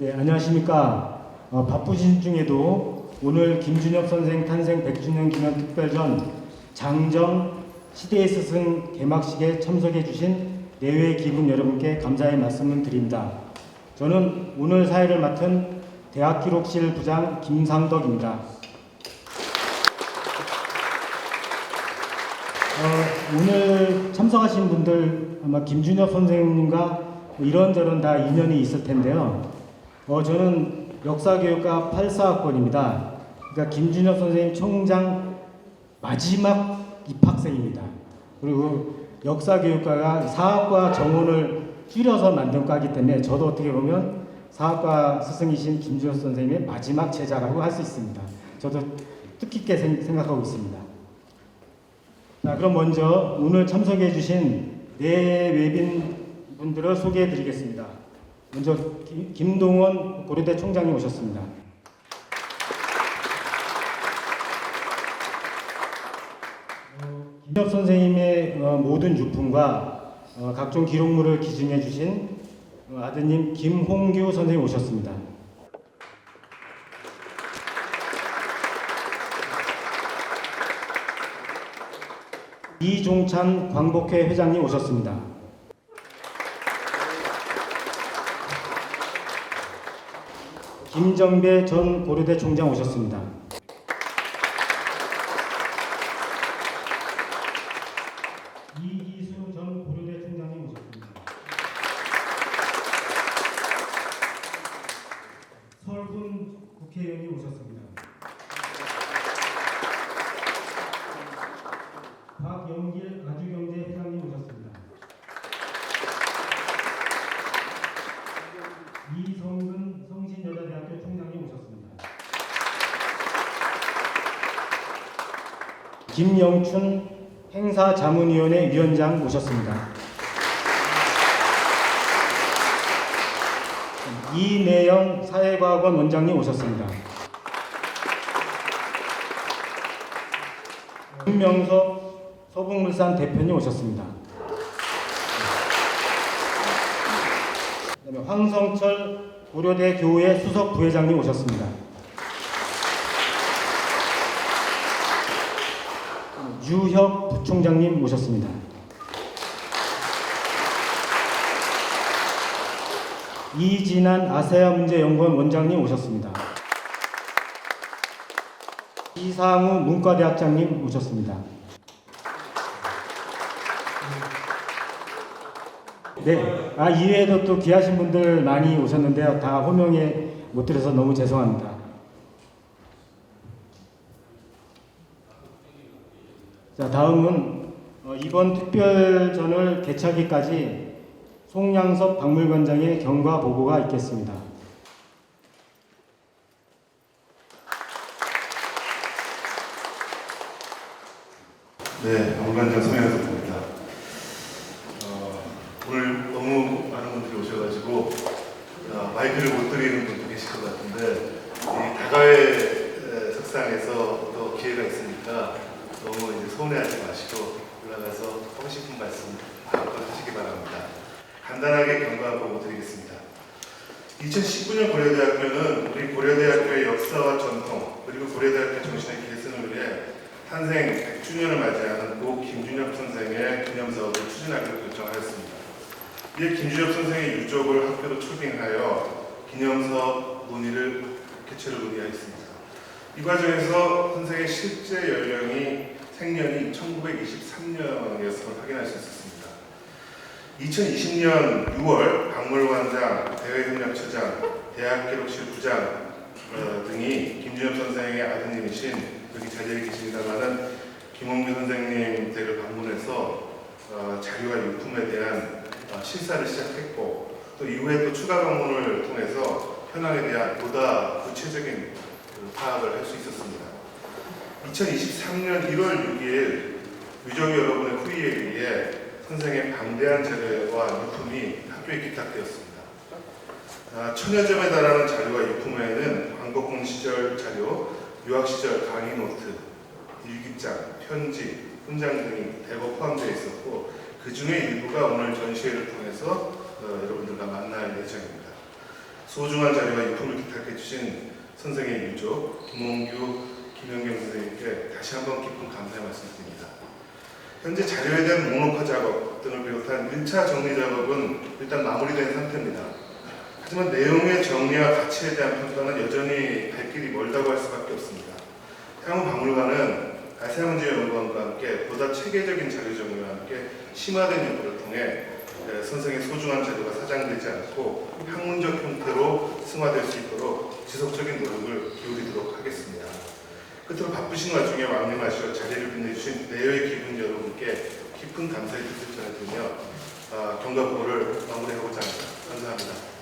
네, 안녕하십니까. 어, 바쁘신 중에도 오늘 김준엽 선생 탄생 100주년 기념 특별전 장정 시대의 스승 개막식에 참석해 주신 내외 기분 여러분께 감사의 말씀을 드립니다. 저는 오늘 사회를 맡은 대학기록실 부장 김상덕입니다. 어, 오늘 참석하신 분들 아마 김준엽 선생님과 이런저런 다 인연이 있을 텐데요. 어, 저는 역사교육과 84학번입니다. 그러니까 김준엽 선생님 총장 마지막 입학생입니다. 그리고 역사교육과가 사학과 정원을 줄여서 만든 과이기 때문에 저도 어떻게 보면 사학과 스승이신 김준엽 선생님의 마지막 제자라고 할 수 있습니다. 저도 뜻깊게 생- 생각하고 있습니다. 자, 그럼 먼저 오늘 참석해 주신 네 외빈 분들을 소개해 드리겠습니다. 먼저 김- 김동원 고려대 총장님 오셨습니다. 어, 김엽 선생님의 어, 모든 유품과 어, 각종 기록물을 기증해 주신 어, 아드님 김홍규 선생님 오셨습니다. 이종찬 광복회 회장님 오셨습니다. 김정배 전 고려대 총장 오셨습니다. 이기수 전 고려대 총장님 오셨습니다. 설훈 국회의원님 오셨습니다. 박영길 아주경제 회장님 오셨습니다. 이성근 성신여자대학교 총장님 오셨습니다. 김영춘 행사자문위원회 위원장 오셨습니다. 이내영 사회과학원 원장님 오셨습니다. 김명석 서북물산 대표님 오셨습니다. 황성철 고려대 교회 수석 부회장님 오셨습니다. 유혁 부총장님 오셨습니다. 이진한 아세아 문제 연구원 원장님 오셨습니다. 이상우 문과대학장님 오셨습니다. 네, 아 이외에도 또 귀하신 분들 많이 오셨는데요. 다 호명에 못 드려서 너무 죄송합니다. 자, 다음은 어, 이번 특별전을 개최하기까지 송양섭 박물관장의 경과 보고가 있겠습니다. 네, 박물관장 송영섭입니다. 어, 오늘 너무 많은 분들이 오셔가지고 어, 마이크를 못 드리는 분도 계실 것 같은데 이 다가의 에, 석상에서 또 기회가 있으니까 너무 이제 서운해하지 마시고 올라가서 하고 싶은 말씀 마음껏 하시기 바랍니다. 간단하게 경과 보고 드리겠습니다. 2019년 고려대학교는 우리 고려대학교의 역사와 전통 그리고 고려대학교 정신의 계승을 위해 탄생 100주년을 맞이하는 고 김준엽 선생의 기념사업을 추진하기로 결정하였습니다. 이에 김준엽 선생의 유족을 학교로 초빙하여 기념사업 논의를 개최를 논의하였습니다. 이 과정에서 선생의 실제 연령이 생년이 1923년이었음을 확인할 수 있었습니다. 2020년 6월 박물관장, 대외협력처장, 대학기록실 부장 어, 등이 김준엽 선생의 아드님이신 여기 자리에 계십니다만은 김홍규 선생님 댁을 방문해서 어, 자료와 유품에 대한 어, 실사를 시작했고 또 이후에 또 추가 방문을 통해서 현황에 대한 보다 구체적인 그 파악을 할 수 있었습니다. 2023년 1월 6일 유족 여러분의 후의에 의해 선생의 방대한 자료와 유품이 학교에 기탁되었습니다. 아, 천여 점에 달하는 자료와 유품에는 광복궁 시절 자료, 유학 시절 강의 노트, 일기장, 편지, 훈장 등이 대거 포함되어 있었고 그 중에 일부가 오늘 전시회를 통해서 어, 여러분들과 만날 예정입니다. 소중한 자료와 인품을 기탁해 주신 선생의 유족 김홍규, 김영경 선생님께 다시 한번 깊은 감사의 말씀드립니다. 현재 자료에 대한 목록화 작업 등을 비롯한 1차 정리 작업은 일단 마무리된 상태입니다. 하지만 내용의 정리와 가치에 대한 평가는 여전히 갈 길이 멀다고 할 수밖에 없습니다. 향후 박물관은 아세아문제 연구원과 함께 보다 체계적인 자료 정리와 함께 심화된 연구를 통해 에, 선생의 소중한 자료가 사장되지 않고 학문적 형태로 승화될 수 있도록 지속적인 노력을 기울이도록 하겠습니다. 끝으로 바쁘신 와중에 왕림하시어 자리를 빛내주신 내여의 기분 여러분께 깊은 감사의 뜻을 전해드리며 아, 경과보를 마무리하고자 합니다. 감사합니다.